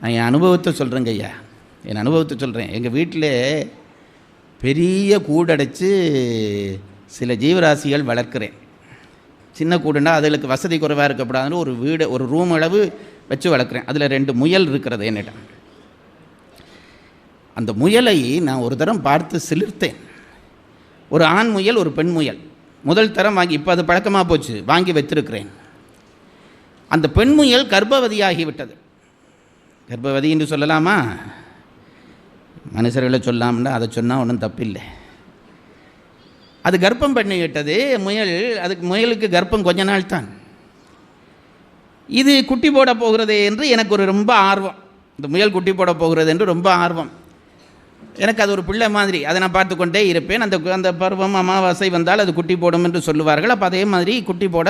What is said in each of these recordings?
நான் என் அனுபவத்தை சொல்கிறேங்க ஐயா. என் அனுபவத்தை சொல்கிறேன் எங்கள் வீட்டில் பெரிய கூடடைச்சு சில ஜீவராசிகள் வளர்க்குறேன். சின்ன கூடுனா அதுகளுக்கு வசதி குறைவாக இருக்கக்கூடாதுன்னு ஒரு வீடு ஒரு ரூம் அளவு வச்சு வளர்க்குறேன். அதில் ரெண்டு முயல் இருக்கிறது என்னிடம். அந்த முயலை நான் ஒரு தரம் பார்த்து சிலிர்த்தேன். ஒரு ஆண் முயல் ஒரு பெண் முயல். முதல் தரம் வாங்கி இப்போ அது பழக்கமாக போச்சு. வாங்கி வைத்திருக்கிறேன் அந்த பெண் முயல் கர்ப்பவதியாகிவிட்டது. கர்ப்பவதி என்று சொல்லலாமா? மனுஷர்களை சொல்லாம்னா அதை சொன்னால் ஒன்றும் தப்பில்லை. அது கர்ப்பம் பண்ணிவிட்டது முயல் அதுக்கு முயலுக்கு கர்ப்பம் கொஞ்ச நாள் தான். இது குட்டி போட போகிறது என்று எனக்கு ஒரு ரொம்ப ஆர்வம். இந்த முயல் குட்டி போட போகிறது என்று ரொம்ப ஆர்வம். எனக்கு அது ஒரு பிள்ளை மாதிரி. அதை நான் பார்த்து கொண்டே இருப்பேன். அந்த அந்த பருவம் அமாவாசை வந்தால் அது குட்டி போடும் என்று சொல்லுவார்கள். அப்போ அதே மாதிரி குட்டி போட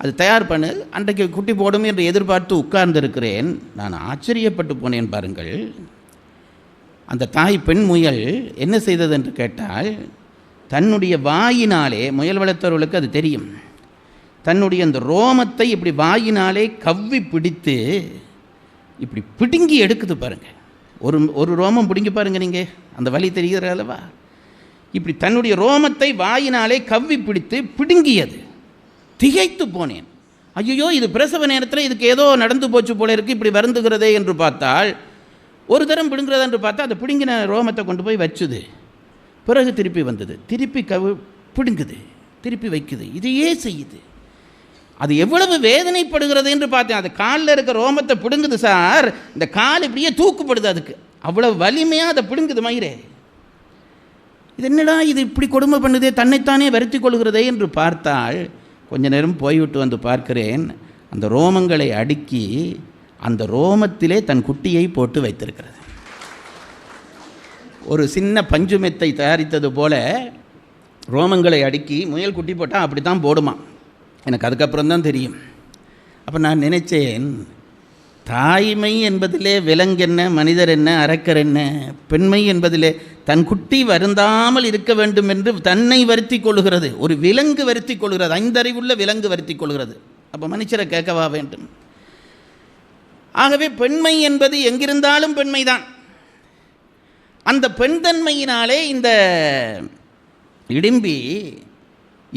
அது தயார் பண்ணு அன்றைக்கு குட்டி போடும் என்று எதிர்பார்த்து உட்கார்ந்திருக்கிறேன். நான் ஆச்சரியப்பட்டு போனேன் பாருங்கள். அந்த தாய் பெண் முயல் என்ன செய்தது என்று கேட்டால் தன்னுடைய வாயினாலே முயல் வளர்த்தவர்களுக்கு அது தெரியும். தன்னுடைய அந்த ரோமத்தை இப்படி வாயினாலே கவ்வி பிடித்து இப்படி பிடுங்கி எடுக்குது பாருங்கள் ஒரு ஒரு ரோமம் பிடுங்கி பாருங்கள் நீங்கள் அந்த வழி தெரிகிற அல்லவா இப்படி தன்னுடைய ரோமத்தை வாயினாலே கவ்வி பிடித்து பிடுங்கியது. திகைத்து போனேன். ஐயோ இது பிரசவ நேரத்தில் இதுக்கு ஏதோ நடந்து போச்சு போல இருக்குது இப்படி வருந்துகிறதே என்று பார்த்தால் ஒரு தரம் பிடுங்குறதா என்று பார்த்தா அதை பிடுங்கின ரோமத்தை கொண்டு போய் வச்சுது. பிறகு திருப்பி வந்தது. திருப்பி கவு பிடுங்குது. திருப்பி வைக்குது. இதையே செய்யுது. அது எவ்வளவு வேதனைப்படுகிறது என்று பார்த்தேன். அது காலில் இருக்க ரோமத்தை பிடுங்குது சார். இந்த கால் இப்படியே தூக்குப்படுது அதுக்கு. அவ்வளோ வலிமையாக அதை பிடுங்குது மயிரே. இது என்னடா இது இப்படி கொடுமை பண்ணுதே? தன்னைத்தானே வருத்தி கொள்கிறதே என்று பார்த்தால் கொஞ்ச நேரம் போய்விட்டு வந்து பார்க்கிறேன். அந்த ரோமங்களை அடுக்கி அந்த ரோமத்திலே தன் குட்டியை போட்டு வைத்திருக்கிறது. ஒரு சின்ன பஞ்சு மெத்தை தயாரித்தது போல ரோமங்களை அடுக்கி முயல் குட்டி போட்டால் அப்படி தான் போடுமா. எனக்கு அதுக்கப்புறம் தான் தெரியும். அப்போ நான் நினச்சேன் தாய்மை என்பதிலே விலங்கென்ன மனிதர் என்ன அரக்கர் என்ன பெண்மை என்பதிலே தன் குட்டி வருந்தாமல் இருக்க வேண்டும் என்று தன்னை வருத்தி கொள்கிறது ஒரு விலங்கு வருத்தி கொள்கிறது ஐந்தறிவுள்ள விலங்கு வருத்தி கொள்கிறது. அப்போ மனுஷரை கேட்கவா வேண்டும்? ஆகவே பெண்மை என்பது எங்கிருந்தாலும் பெண்மைதான். அந்த பெண்தன்மையினாலே இந்த இடிம்பி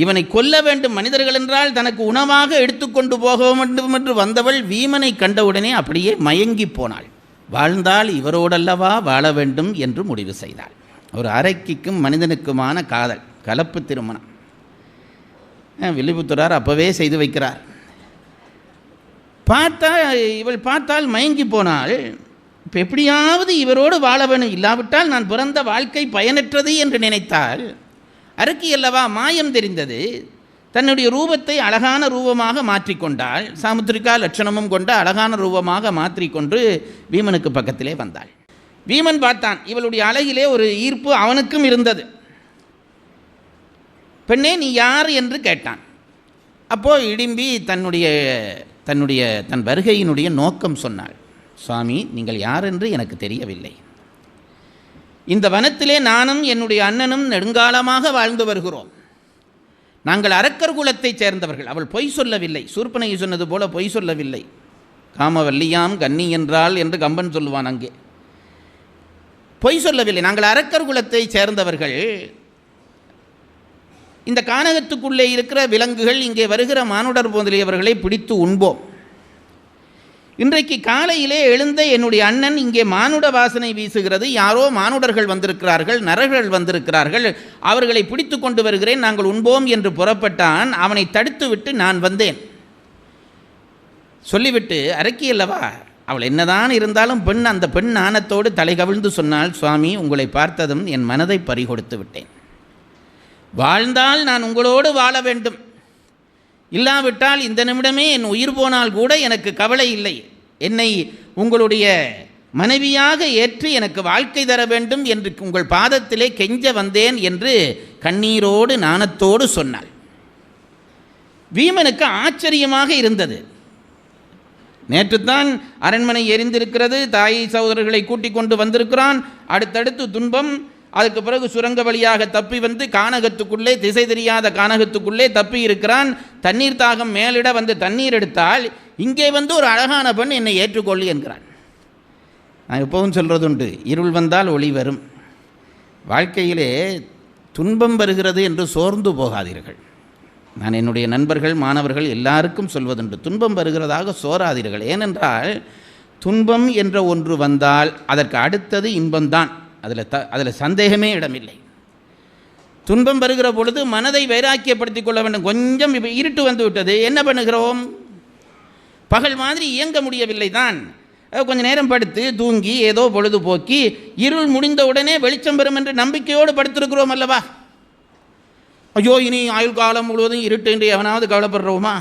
இவனை கொல்ல வேண்டும் மனிதர்கள் என்றால் தனக்கு உணவாக எடுத்துக்கொண்டு போக வேண்டும் என்று வந்தவள் வீமனை கண்டவுடனே அப்படியே மயங்கி போனாள். வாழ்ந்தால் இவரோடல்லவா வாழ வேண்டும் என்று முடிவு செய்தாள். ஒரு அரைக்கிக்கும் மனிதனுக்குமான காதல் கலப்பு திருமணம். வில்லிபுத்துரார் அப்போவே செய்து வைக்கிறார். பார்த்தா இவள் பார்த்தால் மயங்கி போனாள். இப்போ எப்படியாவது இவரோடு வாழ வேணும். இல்லாவிட்டால் நான் பிறந்த வாழ்க்கை பயனற்றது என்று நினைத்தால் அரக்கி அல்லவா மாயம் தெரிந்தது. தன்னுடைய ரூபத்தை அழகான ரூபமாக மாற்றிக்கொண்டாள். சாமுத்திரிகா லட்சணமும் கொண்ட அழகான ரூபமாக மாற்றிக்கொண்டு வீமனுக்கு பக்கத்திலே வந்தாள். வீமன் பார்த்தான். இவளுடைய அழகிலே ஒரு ஈர்ப்பு அவனுக்கும் இருந்தது. பெண்ணே நீ யார்? என்று கேட்டான். அப்போது இடிம்பி தன்னுடைய தன்னுடைய தன் வருகையினுடைய நோக்கம் சொன்னாள். சுவாமி நீங்கள் யார் என்று எனக்கு தெரியவில்லை. இந்த வனத்திலே நானும் என்னுடைய அண்ணனும் நெடுங்காலமாக வாழ்ந்து வருகிறோம். நாங்கள் அரக்கர் குலத்தைச் சேர்ந்தவர்கள். அவள் பொய் சொல்லவில்லை. சூர்பனை சொன்னது போல பொய் சொல்லவில்லை. காமவல்லியாம் கன்னி என்றால் என்று கம்பன் சொல்லுவான் அங்கே. பொய் சொல்லவில்லை. நாங்கள் அரக்கர் குலத்தைச் சேர்ந்தவர்கள். இந்த கானகத்துக்குள்ளே இருக்கிற விலங்குகள் இங்கே வருகிற மானுடர் போதலியவர்களை பிடித்து உண்போம். இன்றைக்கு காலையிலே எழுந்த என்னுடைய அண்ணன் இங்கே மானுட வாசனை வீசுகிறது. யாரோ மானுடர்கள் வந்திருக்கிறார்கள் நரர்கள் வந்திருக்கிறார்கள். அவர்களை பிடித்து கொண்டு வருகிறேன் நாங்கள் உண்போம் என்று புறப்பட்டான். அவனை தடுத்துவிட்டு நான் வந்தேன். சொல்லிவிட்டு அரக்கி அல்லவா? அவள் என்னதான் இருந்தாலும் பெண் அந்த பெண் நாணத்தோடு தலை கவிழ்ந்து சொன்னால் சுவாமி உங்களை பார்த்ததும் என் மனதை பறிகொடுத்து விட்டேன். வாழ்ந்தால் நான் உங்களோடு வாழ வேண்டும். இல்லாவிட்டால் இந்த நிமிடமே என் உயிர் போனால் கூட எனக்கு கவலை இல்லை. என்னை உங்களுடைய மனைவியாக ஏற்று எனக்கு வாழ்க்கை தர வேண்டும் என்று உங்கள் பாதத்திலே கெஞ்ச வந்தேன் என்று கண்ணீரோடு நாணத்தோடு சொன்னாள். வீமனுக்கு ஆச்சரியமாக இருந்தது. நேற்றுத்தான் அரண்மனை எரிந்திருக்கிறது தாய் சகோதரர்களை கூட்டிக் கொண்டு வந்திருக்கிறான். அடுத்தடுத்து துன்பம் அதுக்கு பிறகு சுரங்க வழியாக தப்பி வந்து கானகத்துக்குள்ளே திசை தெரியாத கானகத்துக்குள்ளே தப்பி இருக்கிறான். தண்ணீர் தாகம் மேலிட வந்து தண்ணீர் எடுத்தால் இங்கே வந்து ஒரு அழகான பெண் என்னை ஏற்றுக்கொள்ளு என்கிறான். நான் எப்போவும் சொல்கிறதுண்டு இருள் வந்தால் ஒளி வரும். வாழ்க்கையிலே துன்பம் வருகிறது என்று சோர்ந்து போகாதீர்கள். நான் என்னுடைய நண்பர்கள் மாணவர்கள் எல்லாருக்கும் சொல்வதுண்டு துன்பம் வருகிறதாக சோராதீர்கள். ஏனென்றால் துன்பம் என்ற ஒன்று வந்தால் அதற்கு அடுத்தது இன்பம்தான். அதில் த அதில் சந்தேகமே இடமில்லை. துன்பம் வருகிற பொழுது மனதை வைராக்கியப்படுத்திக் கொள்ள வேண்டும். கொஞ்சம் இப்போ இருட்டு வந்து விட்டது. என்ன பண்ணுகிறோம்? பகல் மாதிரி இயங்க முடியவில்லை தான். கொஞ்சம் நேரம் படுத்து தூங்கி ஏதோ பொழுதுபோக்கி இருள் முடிந்த உடனே வெளிச்சம் பெறும் என்று நம்பிக்கையோடு படுத்திருக்கிறோம் அல்லவா? ஐயோ இனி ஆயுள் காலம் முழுவதும் இருட்டு என்று எவனாவது கவலைப்படுறோமா?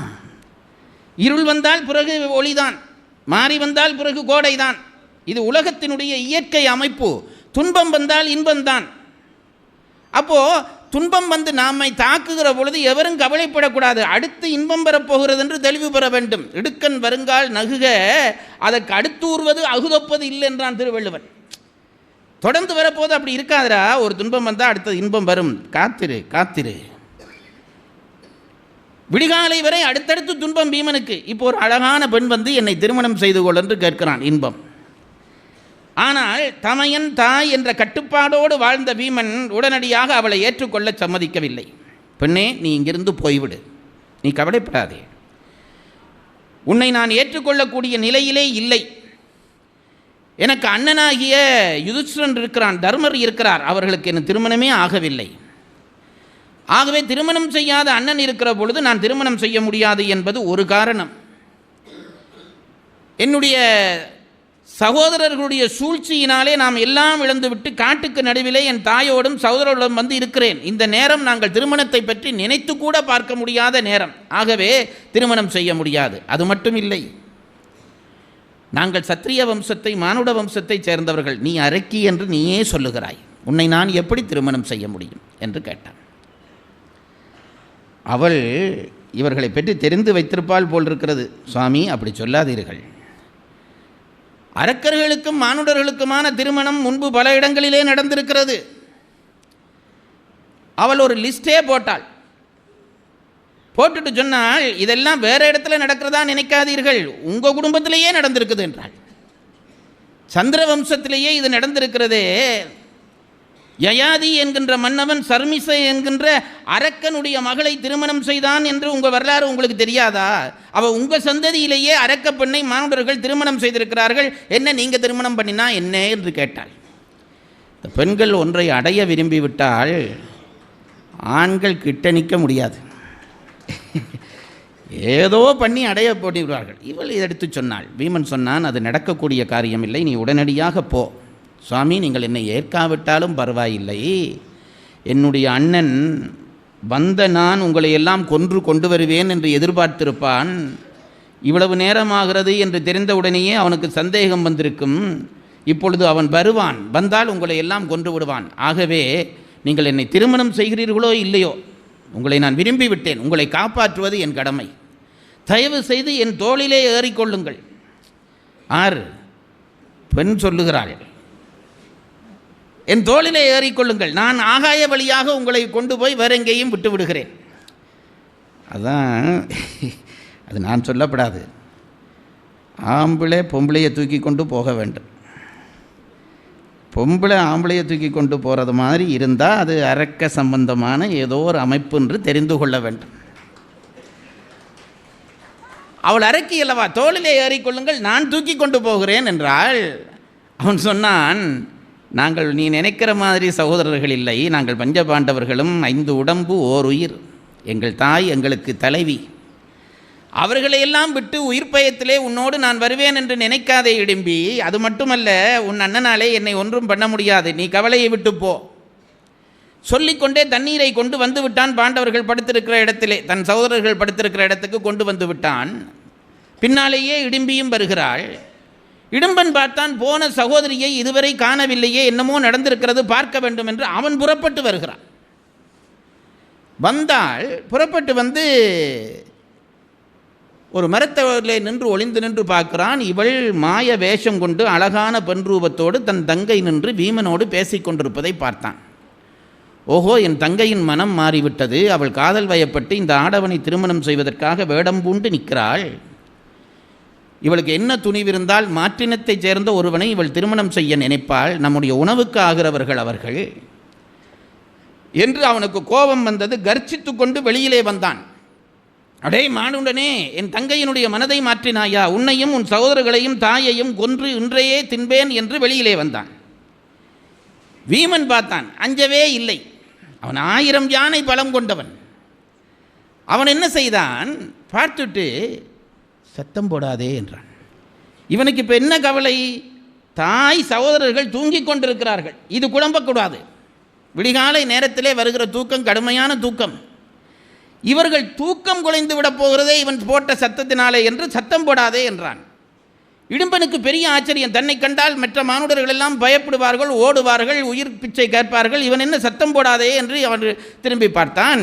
இருள் வந்தால் பிறகு ஒளிதான். மாறி வந்தால் பிறகு கோடைதான். இது உலகத்தினுடைய இயற்கை அமைப்பு. துன்பம் வந்தால் இன்பம்தான் அப்போ துன்பம் வந்து நாமை தாக்குகிற பொழுது எவரும் கவலைப்படக்கூடாது. அடுத்து இன்பம் பெறப்போகிறது என்று தெளிவு பெற வேண்டும். இடுக்கன் வருங்கால் நகுக அதற்கு அடுத்தூர்வது அகுதப்பது இல்லை என்றான் திருவள்ளுவன். தொடர்ந்து வரப்போது அப்படி இருக்காதரா ஒரு துன்பம் வந்தால் அடுத்தது இன்பம் வரும். காத்திரு காத்திரு. விடிகாலை வரை அடுத்தடுத்து துன்பம் பீமனுக்கு. இப்போ ஒரு அழகான பெண் வந்து என்னை திருமணம் செய்து கொள் என்று கேட்கிறான் இன்பம். ஆனால் தமையன் தாய் என்ற கட்டுப்பாடோடு வாழ்ந்த பீமன் உடனடியாக அவளை ஏற்றுக்கொள்ள சம்மதிக்கவில்லை. பெண்ணே நீ இங்கிருந்து போய்விடு. நீ கவலைப்படாதே. உன்னை நான் ஏற்றுக்கொள்ளக்கூடிய நிலையிலே இல்லை. எனக்கு அண்ணனாகிய யுதிஷ்டன் இருக்கிறான் தர்மர் இருக்கிறார். அவர்களுக்கு என் திருமணமே ஆகவில்லை. ஆகவே திருமணம் செய்யாத அண்ணன் இருக்கிற பொழுது நான் திருமணம் செய்ய முடியாது என்பது ஒரு காரணம். என்னுடைய சகோதரர்களுடைய சூழ்ச்சியினாலே நாம் எல்லாம் இழந்துவிட்டு காட்டுக்கு நடுவிலே என் தாயோடும் சகோதரர்களும் வந்து இருக்கிறேன். இந்த நேரம் நாங்கள் திருமணத்தை பற்றி நினைத்து கூட பார்க்க முடியாத நேரம். ஆகவே திருமணம் செய்ய முடியாது. அது மட்டும் இல்லை. நாங்கள் சத்திரிய வம்சத்தை மானுட வம்சத்தை சேர்ந்தவர்கள். நீ அரக்கி என்று நீயே சொல்லுகிறாய். உன்னை நான் எப்படி திருமணம் செய்ய முடியும்? என்று கேட்டான். அவள் இவர்களை பற்றி தெரிந்து வைத்திருப்பால் போல் இருக்கிறது. சுவாமி அப்படி சொல்லாதீர்கள். அரக்கர்களுக்கும் மானுடர்களுக்குமான திருமணம் முன்பு பல இடங்களிலே நடந்திருக்கிறது. அவள் ஒரு லிஸ்டே போட்டாள். போட்டுட்டு சொன்னால் இதெல்லாம் வேற இடத்துல நடக்கிறதா நினைக்காதீர்கள். உங்கள் குடும்பத்திலேயே நடந்திருக்குது என்றாள். சந்திர வம்சத்திலேயே இது நடந்திருக்கிறதே. யயாதி என்கின்ற மன்னவன் சர்மிசை என்கின்ற அரக்கனுடைய மகளை திருமணம் செய்தான் என்று உங்கள் வரலாறு உங்களுக்கு தெரியாதா? அவள் உங்கள் சந்ததியிலேயே அரக்க பெண்ணை மாணவர்கள் திருமணம் செய்திருக்கிறார்கள். என்ன நீங்கள் திருமணம் பண்ணினா என்ன என்று கேட்டாள். இந்த பெண்கள் ஒன்றை அடைய விரும்பிவிட்டால் ஆண்கள் கிட்ட நிற்க முடியாது. ஏதோ பண்ணி அடைய போட்டிவிடுவார்கள். இவள் எடுத்து சொன்னாள். வீமன் சொன்னான் அது நடக்கக்கூடிய காரியம் இல்லை நீ உடனடியாக போ. சுவாமி நீங்கள் என்னை ஏற்காவிட்டாலும் பரவாயில்லை. என்னுடைய அண்ணன் வந்த நான் உங்களை எல்லாம் கொன்று கொண்டு வருவேன் என்று எதிர்பார்த்திருப்பான். இவ்வளவு நேரமாகிறது என்று தெரிந்தவுடனேயே அவனுக்கு சந்தேகம் வந்திருக்கும். இப்பொழுது அவன் வருவான் வந்தால் உங்களை எல்லாம் கொன்று விடுவான். ஆகவே நீங்கள் என்னை திருமணம் செய்கிறீர்களோ இல்லையோ உங்களை நான் விரும்பி விட்டேன் உங்களை காப்பாற்றுவது என் கடமை. தயவு செய்து என் தோளிலே ஏறிக்கொள்ளுங்கள். ஆறு பெண் சொல்லுகிறாள் என் தோளிலே ஏறிக்கொள்ளுங்கள். நான் ஆகாய வழியாக உங்களை கொண்டு போய் வேற எங்கேயும் விட்டு விடுகிறேன் அதான் அது நான் சொல்லப்படாது. ஆம்பளை பொம்பளையை தூக்கி கொண்டு போக வேண்டும். பொம்பளை ஆம்பளையை தூக்கி கொண்டு போகிறது மாதிரி இருந்தால் அது அரக்க சம்பந்தமான ஏதோ ஒரு அமைப்பு என்று தெரிந்து கொள்ள வேண்டும். அவள் அரக்கி அல்லவா? தோளிலே ஏறிக்கொள்ளுங்கள் நான் தூக்கி கொண்டு போகிறேன் என்றால் அவன் சொன்னான் நாங்கள் நீ நினைக்கிற மாதிரி சகோதரர்கள் இல்லை. நாங்கள் பஞ்சபாண்டவர்களும் ஐந்து உடம்பு ஓர் உயிர். எங்கள் தாய் எங்களுக்கு தலைவி. அவர்களையெல்லாம் விட்டு உயிர் பயத்திலே உன்னோடு நான் வருவேன் என்று நினைக்காதே இடும்பி. அது மட்டுமல்ல உன் அண்ணனாலே என்னை ஒன்றும் பண்ண முடியாது. நீ கவலையை விட்டு போ. சொல்லிக்கொண்டே தண்ணீரை கொண்டு வந்து விட்டான் பாண்டவர்கள் படுத்திருக்கிற இடத்திலே. தன் சகோதரர்கள் படுத்திருக்கிற இடத்துக்கு கொண்டு வந்து விட்டான். பின்னாலேயே இடும்பியும் வருகிறாள். இடும்பன் பார்த்தான் போன சகோதரியை இதுவரை காணவில்லையே என்னமோ நடந்திருக்கிறது பார்க்க வேண்டும் என்று அவன் புறப்பட்டு வருகிறான். வந்தால் புறப்பட்டு வந்து ஒரு மரத்தவர்களே நின்று ஒளிந்து நின்று பார்க்கிறான். இவள் மாய வேஷம் கொண்டு அழகான பெண் ரூபத்தோடு தன் தங்கை நின்று பீமனோடு பேசிக்கொண்டிருப்பதை பார்த்தான். ஓஹோ என் தங்கையின் மனம் மாறிவிட்டது. அவள் காதல் வயப்பட்டு இந்த ஆடவனை திருமணம் செய்வதற்காக வேடம் பூண்டு நிற்கிறாள். இவளுக்கு என்ன துணிவிருந்தால் மாற்றினத்தைச் சேர்ந்த ஒருவனை இவள் திருமணம் செய்ய நினைப்பாள். நம்முடைய உணவுக்கு ஆகிறவர்கள் அவர்கள். என்று அவனுக்கு கோபம் வந்தது கர்ச்சித்து கொண்டு வெளியிலே வந்தான். அடே மானுடனே என் தங்கையினுடைய மனதை மாற்றினாயா? உன்னையும் உன் சகோதரர்களையும் தாயையும் கொன்று இன்றையே தின்பேன் என்று வெளியிலே வந்தான். வீமன் பார்த்தான் அஞ்சவே இல்லை. அவன் ஆயிரம் யானை பலம் கொண்டவன். அவன் என்ன செய்தான்? பார்த்துட்டு சத்தம் போடாதே என்றான். இவனுக்கு இப்போ என்ன கவலை? தாய் சகோதரர்கள் தூங்கிக் கொண்டிருக்கிறார்கள். இது குழம்பக்கூடாது. விடிகாலை நேரத்திலே வருகிற தூக்கம் கடுமையான தூக்கம். இவர்கள் தூக்கம் குலைந்து விடப் போகிறதே இவன் போட்ட சத்தத்தினாலே என்று சத்தம் போடாதே என்றான். இடும்பனுக்கு பெரிய ஆச்சரியம். தன்னை கண்டால் மற்ற மானுடர்கள் எல்லாம் பயப்படுவார்கள் ஓடுவார்கள் உயிர் பிச்சை கேட்பார்கள். இவன் என்ன சத்தம் போடாதே என்று அவன் திரும்பி பார்த்தான்.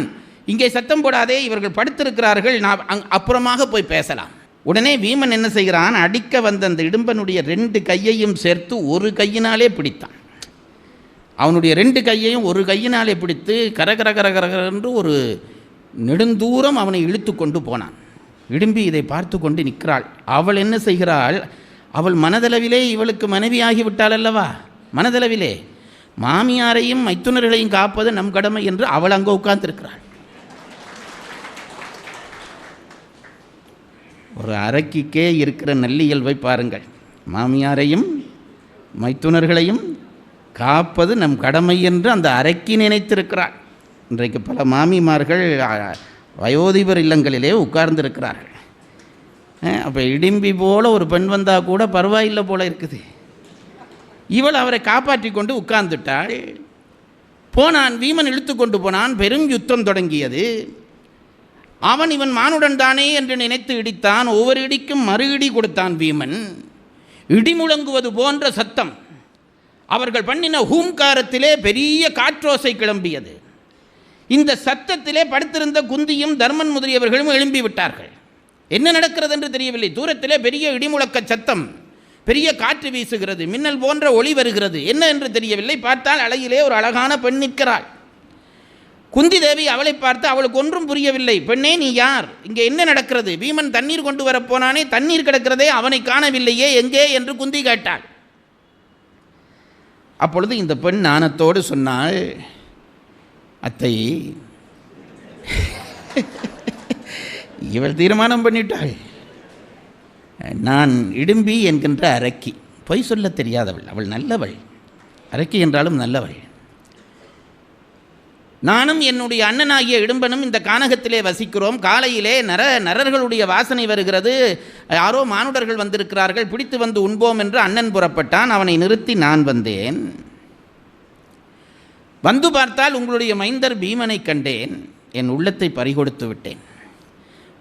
இங்கே சத்தம் போடாதே இவர்கள் படுத்திருக்கிறார்கள். நான் அங் அப்புறமாக போய் பேசலாம். உடனே வீமன் என்ன செய்கிறான்? அடிக்க வந்த அந்த இடும்பனுடைய ரெண்டு கையையும் சேர்த்து ஒரு கையினாலே பிடித்தான். அவனுடைய ரெண்டு கையையும் ஒரு கையினாலே பிடித்து கரகர கரகரகரென்று என்று ஒரு நெடுந்தூரம் அவனை இழுத்து கொண்டு போனான். இடும்பி இதை பார்த்து கொண்டு நிற்கிறாள். அவள் என்ன செய்கிறாள்? அவள் மனதளவிலே இவளுக்கு மனைவியாகி விட்டாள் அல்லவா? மனதளவிலே. மாமியாரையும் மைத்துனர்களையும் காப்பது நம் கடமை என்று அவள் அங்கே உட்கார்ந்திருக்கிறாள். ஒரு அரக்கிக்கே இருக்கிற நல்லியல்வை பாருங்கள். மாமியாரையும் மைத்துனர்களையும் காப்பது நம் கடமை என்று அந்த அரைக்கி நினைத்திருக்கிறாள். இன்றைக்கு பல மாமிமார்கள் வயோதிபர் இல்லங்களிலே உட்கார்ந்திருக்கிறார்கள். அப்போ இடிம்பி போல ஒரு பெண் வந்தால் கூட பரவாயில்லை போல இருக்குது. இவள் அவரை காப்பாற்றி கொண்டு உட்கார்ந்துட்டாள். போனான் வீமன் இழுத்து கொண்டு போனான். பெரும் யுத்தம் தொடங்கியது. அவன் இவன் மானுடன் தானே என்று நினைத்து இடித்தான். ஒவ்வொரு இடிக்கும் மறு இடி கொடுத்தான் வீமன். இடி முழங்குவது போன்ற சத்தம். அவர்கள் பண்ணின ஹூம்காரத்திலே பெரிய காற்றோசை கிளம்பியது. இந்த சத்தத்திலே படுத்திருந்த குந்தியும் தர்மன் முதலியவர்களும் எழும்பி விட்டார்கள். என்ன நடக்கிறது என்று தெரியவில்லை. தூரத்திலே பெரிய இடிமுழக்க சத்தம். பெரிய காற்று வீசுகிறது. மின்னல் போன்ற ஒளி வருகிறது. என்ன என்று தெரியவில்லை. பார்த்தால் அழகிலே ஒரு அழகான பெண் நிற்கிறாள். குந்தி தேவி அவளை பார்த்து அவளுக்கு ஒன்றும் புரியவில்லை. பெண்ணே நீ யார்? இங்கே என்ன நடக்கிறது? பீமன் தண்ணீர் கொண்டு வர போனானே தண்ணீர் கிடக்கிறதே அவனை காணவில்லையே எங்கே? என்று குந்தி கேட்டாள். அப்பொழுது இந்த பெண் நாணத்தோடு சொன்னாள் அத்தை இவள் தீர்மானம் பண்ணிட்டாள். நான் இடும்பி என்கின்ற அரக்கி. பொய் சொல்ல தெரியாதவள். அவள் நல்லவள். அரக்கி என்றாலும் நல்லவள். நானும் என்னுடைய அண்ணனாகிய இடும்பனும் இந்த கானகத்திலே வசிக்கிறோம். காலையிலே நர நரர்களுடைய வாசனை வருகிறது. யாரோ மானுடர்கள் வந்திருக்கிறார்கள். பிடித்து வந்து உண்போம் என்று அண்ணன் புறப்பட்டான். அவனை நிறுத்தி நான் வந்தேன். வந்து பார்த்தால் உங்களுடைய மைந்தர் பீமனை கண்டேன். என் உள்ளத்தை பறிகொடுத்து விட்டேன்.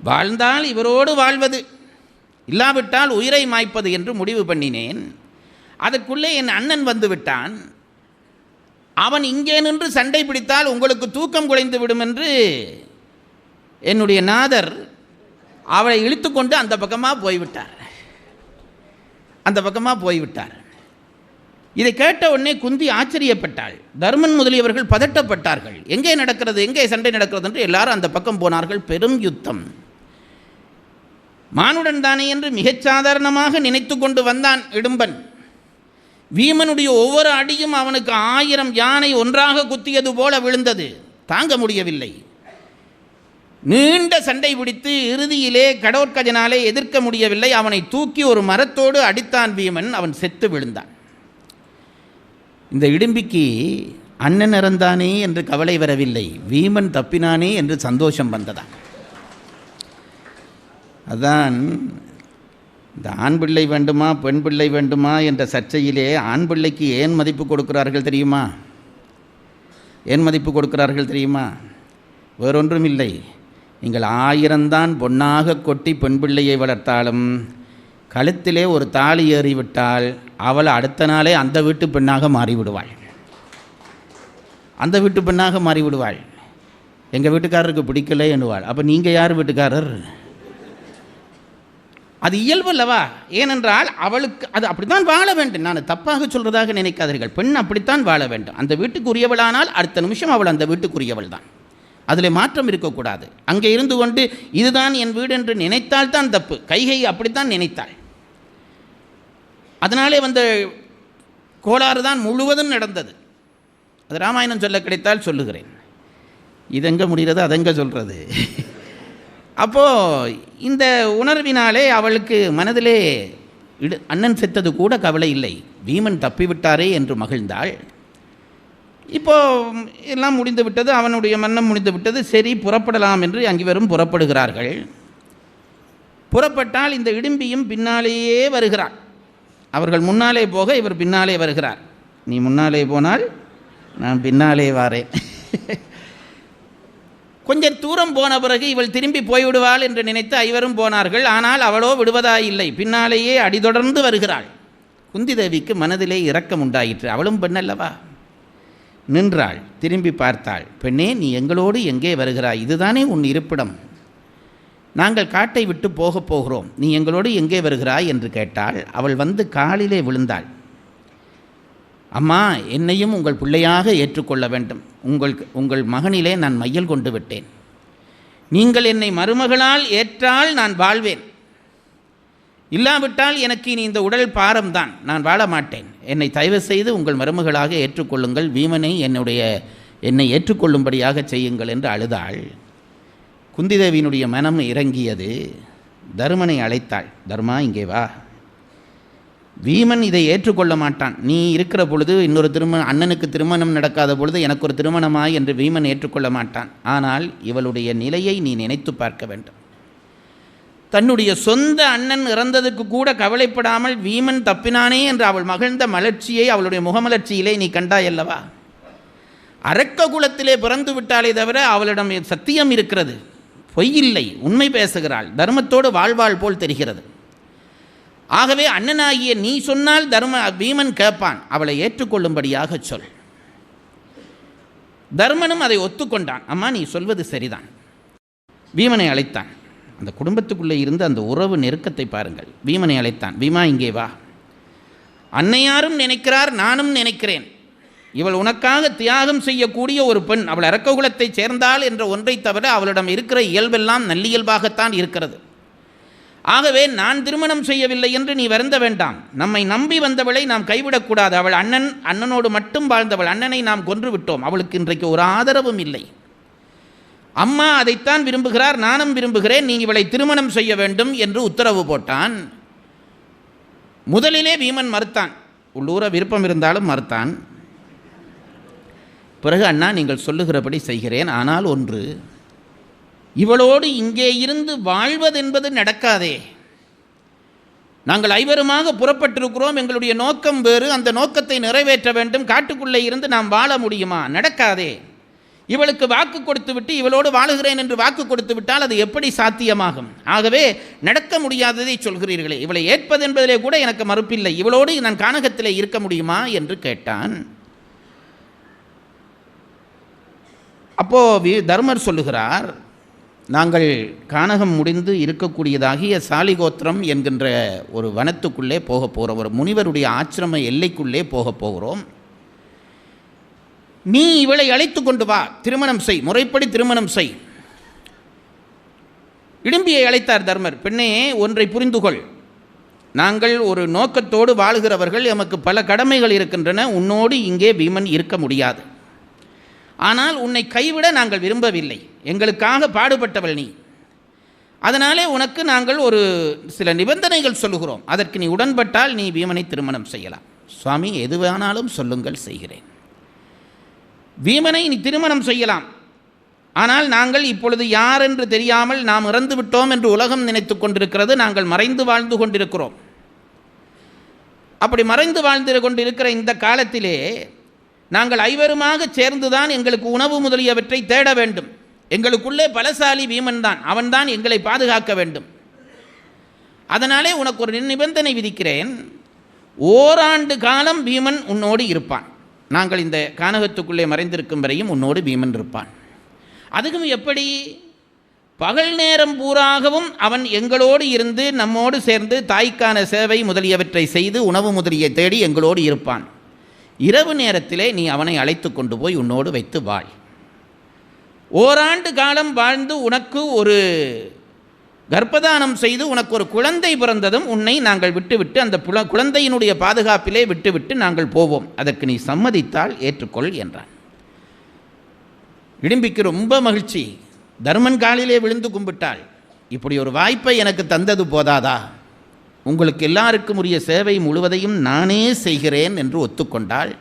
வாழ்ந்தால் இவரோடு வாழ்வது. இல்லாவிட்டால் உயிரை மாய்ப்பது என்று முடிவு பண்ணினேன். அதற்குள்ளே என் அண்ணன் வந்துவிட்டான் அவன் இங்கே நின்று சண்டை பிடித்தால் உங்களுக்கு தூக்கம் குலைந்து விடும் என்று என்னுடைய நாதர் அவளை இழுத்து கொண்டு அந்த பக்கமாக போய்விட்டார். அந்த பக்கமாக போய்விட்டார். இதை கேட்ட உடனே குந்தி ஆச்சரியப்பட்டாள். தர்மன் முதலியவர்கள் பதட்டப்பட்டார்கள். எங்கே நடக்கிறது? எங்கே சண்டை நடக்கிறது என்று எல்லாரும் அந்த பக்கம் போனார்கள். பெரும் யுத்தம். மானுடன் தானே என்று மிகச் சாதாரணமாக நினைத்து கொண்டு வந்தான் இடும்பன். வீமனுடைய ஒவ்வொரு அடியும் அவனுக்கு ஆயிரம் யானை ஒன்றாக குத்தியது போல விழுந்தது. தாங்க முடியவில்லை. நீண்ட சண்டை பிடித்து இறுதியிலே கடோற்கஜனாலே எதிர்க்க முடியவில்லை. அவனை தூக்கி ஒரு மரத்தோடு அடித்தான் வீமன். அவன் செத்து விழுந்தான். இந்த இடும்பிக்கு அண்ணன் இறந்தானே என்று கவலை வரவில்லை. வீமன் தப்பினானே என்று சந்தோஷம் வந்ததான் அதான் இந்த ஆண் பிள்ளை வேண்டுமா பெண் பிள்ளை வேண்டுமா என்ற சர்ச்சையிலே ஆண் பிள்ளைக்கு ஏன் மதிப்பு கொடுக்கிறார்கள் தெரியுமா? ஏன் மதிப்பு கொடுக்கிறார்கள் தெரியுமா? வேறொன்றும் இல்லை நீங்கள் ஆயிரம்தான் பொன்னாக கொட்டி பெண் பிள்ளையை வளர்த்தாலும் கழுத்திலே ஒரு தாலி ஏறிவிட்டால் அவள் அடுத்த நாளே அந்த வீட்டு பெண்ணாக மாறிவிடுவாள். அந்த வீட்டு பெண்ணாக மாறிவிடுவாள். எங்கள் வீட்டுக்காரருக்கு பிடிக்கலை என்னுவாள் அப்போ நீங்கள் யார் வீட்டுக்காரர்? அது இயல்பு அல்லவா? ஏனென்றால் அவளுக்கு அது அப்படித்தான் வாழ வேண்டும். நான் தப்பாக சொல்றதாக நினைக்காதீர்கள். பெண் அப்படித்தான் வாழ வேண்டும். அந்த வீட்டுக்குரியவளானால் அடுத்த நிமிஷம் அவள் அந்த வீட்டுக்குரியவள் தான். அதில் மாற்றம் இருக்கக்கூடாது. அங்கே இருந்து கொண்டு இதுதான் என் வீடு என்று நினைத்தால் தான் தப்பு. கைகை அப்படித்தான் நினைத்தாள். அதனாலே வந்த கோளாறு தான் முழுவதும் நடந்தது. அது ராமாயணம் சொல்ல கிடைத்தால் சொல்லுகிறேன். இது எங்கே முடிகிறது? அதெங்க சொல்கிறது அப்போது இந்த உணர்வினாலே அவளுக்கு மனதிலே இடு அண்ணன் செத்தது கூட கவலை இல்லை. வீமன் தப்பிவிட்டாரே என்று மகிழ்ந்தாள். இப்போ எல்லாம் முடிந்து விட்டது அவனுடைய மன்னம் முடிந்து விட்டது. சரி புறப்படலாம் என்று அங்கிவரும் புறப்படுகிறார்கள். புறப்பட்டால் இந்த இடும்பியும் பின்னாலேயே வருகிறார் அவர்கள் முன்னாலே போக இவர் பின்னாலே வருகிறார். நீ முன்னாலே போனால் நான் பின்னாலே வாரேன். கொஞ்சம் தூரம் போன பிறகு இவள் திரும்பி போய்விடுவாள் என்று நினைத்து ஐவரும் போனார்கள். ஆனால் அவளோ விடுவதாயில்லை. பின்னாலேயே அடிதொடர்ந்து வருகிறாள். குந்தி தேவிக்கு மனதிலே இரக்கம் உண்டாயிற்று. அவளும் பெண்ணல்லவா நின்றாள். திரும்பி பார்த்தாள். பெண்ணே நீ எங்களோடு எங்கே வருகிறாய்? இதுதானே உன் இருப்பிடம். நாங்கள் காட்டை விட்டு போகப் போகிறோம். நீ எங்களோடு எங்கே வருகிறாய்? என்று கேட்டாள். அவள் வந்து காலிலே விழுந்தாள். அம்மா என்னையும் உங்கள் பிள்ளையாக ஏற்றுக்கொள்ள வேண்டும். உங்கள் உங்கள் மகனிலே நான் மையல் கொண்டு விட்டேன். நீங்கள் என்னை மருமகளால் ஏற்றால் நான் வாழ்வேன். இல்லாவிட்டால் எனக்கு இனி இந்த உடல் பாரம்தான். நான் வாழ மாட்டேன். என்னை தயவு செய்து உங்கள் மருமகளாக ஏற்றுக்கொள்ளுங்கள். வீமனை என்னுடைய என்னை ஏற்றுக்கொள்ளும்படியாக செய்யுங்கள் என்று அழுதாள். குந்திதேவியினுடைய மனம் இறங்கியது. தருமனை அழைத்தாள். தர்மா இங்கே வா. வீமன் இதை ஏற்றுக்கொள்ள மாட்டான். நீ இருக்கிற பொழுது இன்னொரு திருமணம் அண்ணனுக்கு திருமணம் நடக்காத பொழுது எனக்கு ஒரு திருமணமாய் என்று வீமன் ஏற்றுக்கொள்ள மாட்டான். ஆனால் இவளுடைய நிலையை நீ நினைத்து பார்க்க வேண்டும். தன்னுடைய சொந்த அண்ணன் இறந்ததுக்கு கூட கவலைப்படாமல் வீமன் தப்பினானே என்று அவள் மகிழ்ந்த மலர்ச்சியை அவளுடைய முகமலர்ச்சியிலே நீ கண்டாயல்லவா அரக்க குலத்திலே பிறந்து விட்டாலே தவிர அவளிடம் சத்தியம் இருக்கிறது. பொய்யில்லை உண்மை பேசுகிறாள். தர்மத்தோடு வாழ்வாள் போல் தெரிகிறது. ஆகவே அண்ணனாகிய நீ சொன்னால் தர்ம பீமன் கேட்பான். அவளை ஏற்றுக்கொள்ளும்படியாக சொல். தர்மனும் அதை ஒத்துக்கொண்டான். அம்மா நீ சொல்வது சரிதான். பீமனை அழைத்தான். அந்த குடும்பத்துக்குள்ளே இருந்து அந்த உறவு நெருக்கத்தை பாருங்கள். பீமனை அழைத்தான். பீமா இங்கே வா. அன்னையாரும் நினைக்கிறார் நானும் நினைக்கிறேன். இவள் உனக்காக தியாகம் செய்யக்கூடிய ஒரு பெண். அவள் அரக்ககுலத்தைச் சேர்ந்தாள் என்ற ஒன்றை தவிர அவளிடம் இருக்கிற இயல்பெல்லாம் நல்லியல்பாகத்தான் இருக்கிறது. ஆகவே நான் திருமணம் செய்யவில்லை என்று நீ வருந்த வேண்டாம். நம்மை நம்பி வந்தவளை நாம் கைவிடக்கூடாது. அவள் அண்ணன் அண்ணனோடு மட்டும் வாழ்ந்தவள். அண்ணனை நாம் கொன்று விட்டோம். அவளுக்கு இன்றைக்கு ஒரு ஆதரவும் இல்லை. அம்மா அதைத்தான் விரும்புகிறார். நானும் விரும்புகிறேன். நீ இவளை திருமணம் செய்ய வேண்டும் என்று உத்தரவு போட்டான். முதலிலே வீமன் மறுத்தான். உள்ளூர விருப்பம் இருந்தாலும் மறுத்தான். பிறகு அண்ணா நீங்கள் சொல்லுகிறபடி செய்கிறேன். ஆனால் ஒன்று இவளோடு இங்கே இருந்து வாழ்வதென்பது நடக்காதே. நாங்கள் ஐவருமாக புறப்பட்டிருக்கிறோம். எங்களுடைய நோக்கம் வேறு. அந்த நோக்கத்தை நிறைவேற்ற வேண்டும். காட்டுக்குள்ளே இருந்து நாம் வாழ முடியுமா? நடக்காதே. இவளுக்கு வாக்கு கொடுத்து விட்டு இவளோடு வாழுகிறேன் என்று வாக்கு கொடுத்து விட்டால் அது எப்படி சாத்தியமாகும்? ஆகவே நடக்க முடியாததை சொல்கிறீர்களே. இவளை ஏற்பது என்பதிலே கூட எனக்கு மறுப்பில்லை. இவளோடு நான் கானகத்திலே இருக்க முடியுமா என்று கேட்டான். அப்போ வி- தர்மர் சொல்லுகிறார் நாங்கள் கானகம் முடிந்து இருக்கக்கூடியதாகிய சாலிகோத்திரம் என்கின்ற ஒரு வனத்துக்குள்ளே போக போகிறோம் ஒரு முனிவருடைய ஆச்சிரம எல்லைக்குள்ளே போக போகிறோம். நீ இவளை அழைத்து கொண்டு வா. திருமணம் செய். முறைப்படி திருமணம் செய். இடும்பியை அழைத்தார் தர்மர். பெண்ணே ஒன்றை புரிந்து கொள். நாங்கள் ஒரு நோக்கத்தோடு வாழுகிறவர்கள். எமக்கு பல கடமைகள் இருக்கின்றன. உன்னோடு இங்கே பீமன் இருக்க முடியாது. ஆனால் உன்னை கைவிட நாங்கள் விரும்பவில்லை. எங்களுக்காக பாடுபட்டவள் நீ. அதனாலே உனக்கு நாங்கள் ஒரு சில நிபந்தனைகள் சொல்லுகிறோம். அதற்கு நீ உடன்பட்டால் நீ பீமனை திருமணம் செய்யலாம். சுவாமி எதுவானாலும் சொல்லுங்கள் செய்கிறேன். பீமனை நீ திருமணம் செய்யலாம். ஆனால் நாங்கள் இப்பொழுது யார் என்று தெரியாமல் நாம் இறந்து விட்டோம் என்று உலகம் நினைத்து கொண்டிருக்கிறது. நாங்கள் மறைந்து வாழ்ந்து கொண்டிருக்கிறோம். அப்படி மறைந்து வாழ்ந்து கொண்டிருக்கிற இந்த காலத்திலே நாங்கள் ஐவருமாக சேர்ந்துதான் எங்களுக்கு உணவு முதலியவற்றை தேட வேண்டும். எங்களுக்குள்ளே பலசாலி பீமன் தான். அவன்தான் எங்களை பாதுகாக்க வேண்டும். அதனாலே உனக்கு ஒரு நிபந்தனை விதிக்கிறேன். ஓராண்டு காலம் பீமன் உன்னோடு இருப்பான். நாங்கள் இந்த கானகத்துக்குள்ளே மறைந்திருக்கும் வரையும் உன்னோடு பீமன் இருப்பான். அதுக்கும் எப்படி? பகல் நேரம் பூராகவும் அவன் எங்களோடு இருந்து நம்மோடு சேர்ந்து தாய்க்கான சேவை முதலியவற்றை செய்து உணவு முதலியை தேடி எங்களோடு இருப்பான். இரவு நேரத்திலே நீ அவனை அழைத்து கொண்டு போய் உன்னோடு வைத்து வாழ். ஓராண்டு காலம் வாழ்ந்து உனக்கு ஒரு கர்ப்பதானம் செய்து உனக்கு ஒரு குழந்தை பிறந்ததும் உன்னை நாங்கள் விட்டுவிட்டு அந்த புல குழந்தையினுடைய பாதுகாப்பிலே விட்டுவிட்டு நாங்கள் போவோம். அதற்கு நீ சம்மதித்தால் ஏற்றுக்கொள் என்றான். இடிம்பிக்கு ரொம்ப மகிழ்ச்சி. தர்மன் காலிலே விழுந்து கும்பிட்டாள். இப்படி ஒரு வாய்ப்பை எனக்கு தந்தது போதாதா? உங்களுக்கு எல்லாருக்கும் உரிய சேவை முழுவதையும் நானே செய்கிறேன் என்று ஒத்துக்கொண்டாள்.